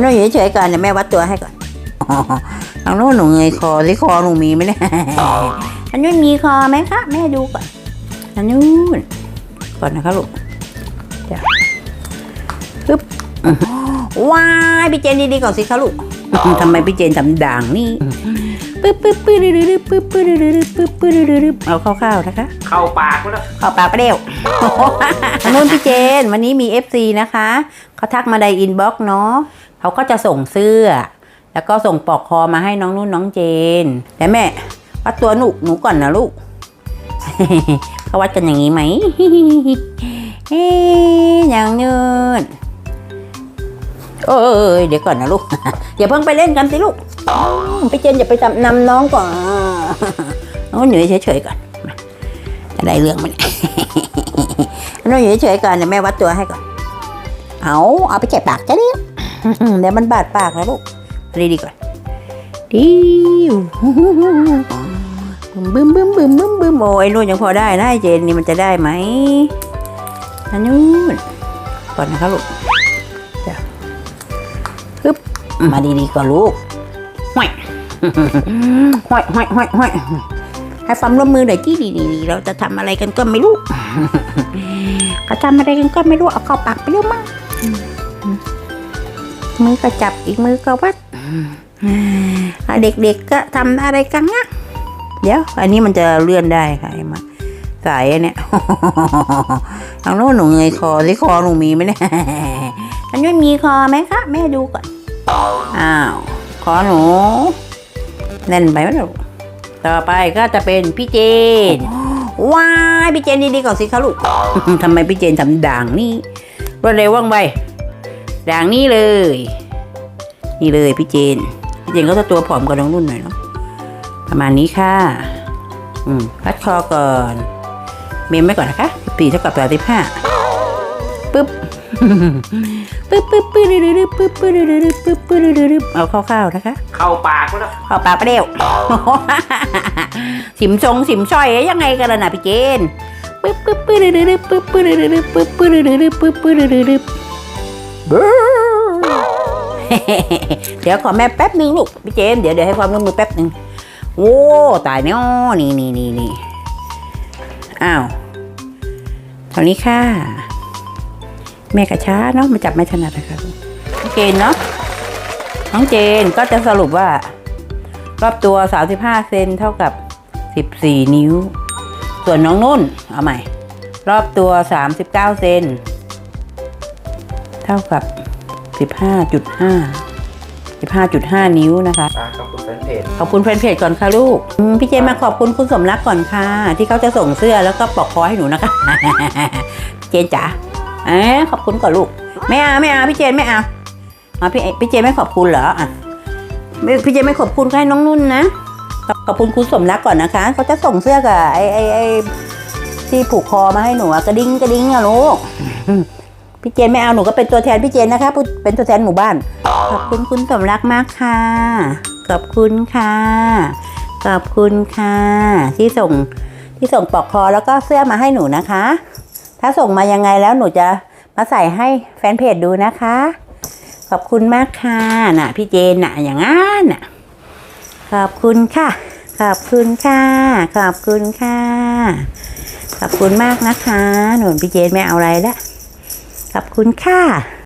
หนูอยู่เฉยๆก่อนเดี๋ยวแม่วัดตัวให้ก่อนอ๋อทางโน้นหนูเงยคอที่คอหนูมีไหมเนี่ยอันนู้นมีคอไหมคะแม่ดูก่อนอันนู้นก่อนนะคะลูกเดี๋ยวปึ๊บอื้อหือว้ายพี่เจนดีๆก่อนสิคะลูกทำไมพี่เจนทำด่างนี่ ปึ๊บปึ๊บปึ๊บปึ๊บปึ๊บปึ๊บปึ๊บปึ๊บปึ๊บปึ๊บเอาคร่าวๆนะคะ เข้าปากแล้วขอปากเปรี้ยวนู้นพี่เจน วันนี้มี FC นะคะ เขาทักมาในอินบ็อกซ์เนาะเขาก็จะส่งเสื้อ แล้วก็ส่งปลอกคอมาให้น้องนุ่นน้องเจนแต่แม่วัดตัวหนูหนูก่อนนะลูกเขาวัดกันอย่างนี้ไหมเฮ้ยอย่างเนินเอ้ยเดี๋ยวก่อนนะลูกอย่าเพิ่งไปเล่นกันสิลูก พี่เจนอย่าไปจำนำน้องก่อนน้องอยู่เฉยๆก่อนจะได้เรื่องมเนี่น้องอยู่เฉยๆก่อนเดี๋ยวแม่วัดตัวให้ก่อน เอาเอาไปแกะปากจะดิเดี๋ยวมันบาดปากนะลูกดีดีๆก่อนดิวบึ้มบึ้มบึ้มบึ้มบึ้มโอ้ยนู่นยังพอได้นะไอ้เจนนี่มันจะได้ไหมอันนู้นก่อนนะครับลูกเดี๋ยวปึ๊บมาดีๆก่อนลูก ห้อยห้อยห้อยห้อยห้อยให้ความร่วมมือหน่อยที่ดีๆเราจะทำอะไรกันก็ไม่รู้เขาทำอะไรกันก็ไม่รู้เอาเข้าปากไปเร็วมั้งมือก็จับอีกมือก็วัดอะเด็กๆก็ทำอะไรกันนะเดี๋ยว อันนี้มันจะเลื่อนได้ค่ะไอ้มาสายอันเนี้ยทางโน้นหนูเงยคอที่คอหนูมีไหมเนี่ยอันนี้มีคอไหมคะแม่ดูก่อนอ้าวค อหนู แน่นไปไหมลูกต่อไปก็จะเป็นพี่เจน ว้ายพี่เจนดีๆก่อนสิคะลูกทำไมพี่เจนทำด่างนี่รวดเร็วว่องไวด่างนี่เลย นี่เลยพี่เจน พี่เจนก็จะตัวผอมกว่าน้องนุ่นหน่อยเนาะประมาณนี้ค่ะ อืมรัดคอก่อน เมมไว้ก่อนนะคะปีเท่ากับแปดสิบห้าปึ๊บ ปึ๊บปึ๊บปึ๊บปึ๊บปึ๊บปึ๊บปึ๊บปึ๊บปึ๊บปึ๊บเอาคร่าวๆนะคะ เข้าปากแล้วเขอปลาเปเรี้ยวสิมทรงสิมช่อยยังไงกันล่ะนะพี่เจนปึ๊บปึ๊บปึ๊บปึ๊บปึ๊บปึ๊บปึ๊บปึ๊บปึ๊บปึ๊บปึ๊บปึ๊บเดี๋ยวขอแม่แป๊บนึงลูกพี่เจนเดี๋ยวเดี๋ยวให้ความร่วมมือแป๊บนึงโอ้ตายเนาะนี่นี่นี่นี่อ้าวเท่านี้ค่ะ แม่กระช้าเนาะมาจับไม่ถนัดนะคะน้องเจนเนาะน้องเจนก็จะสรุปว่า รอบตัว 35 เซนเท่ากับ 14 นิ้ว ส่วนน้องนุ่น เอาใหม่ รอบตัว 39 เซนเท่ากับ 15.5 15.5 นิ้วนะคะ ขอบคุณแฟนเพจ ขอบคุณแฟนเพจก่อนค่ะลูกอืมพี่เจนมาขอบคุณคุณสมรักก่อนค่ะ ที่เขาจะส่งเสื้อแล้วก็ปลอกคอให้หนูนะคะ เจนจ๋า เอ๊ขอบคุณก่อนลูก ไม่เอาไม่เอาพี่เจนไม่เอามาพี่พี่เจนไม่ขอบคุณเหรออะพี่เจนไม่ขอบคุณให้น้องนุ่นนะขอบขอบคุณคุณสมรักก่อนนะคะเขาจะส่งเสื้อกับไอ้ไอ้ไอ้ที่ผูกคอมาให้หนูกระดิ่งกระดิ่งอะลูกพี่เจนไม่เอาหนูก็เป็นตัวแทนพี่เจนนะคะเป็นตัวแทนหมู่บ้าน ขอบคุณคุณสมรักมากค่ะ ขอบคุณค่ะ ขอบคุณค่ะ ที่ส่งที่ส่งปลอกคอแล้วก็เสื้อมาให้หนูนะคะ ถ้าส่งมายังไงแล้วหนูจะมาใส่ให้แฟนเพจดูนะคะ ขอบคุณมากค่ะน่ะพี่เจนน่ะอย่างนั้นน่ะขอบคุณค่ะ ขอบคุณค่ะ ขอบคุณค่ะ ขอบคุณมากนะคะ หนูพี่เจนไม่เอาอะไรละขอบคุณค่ะ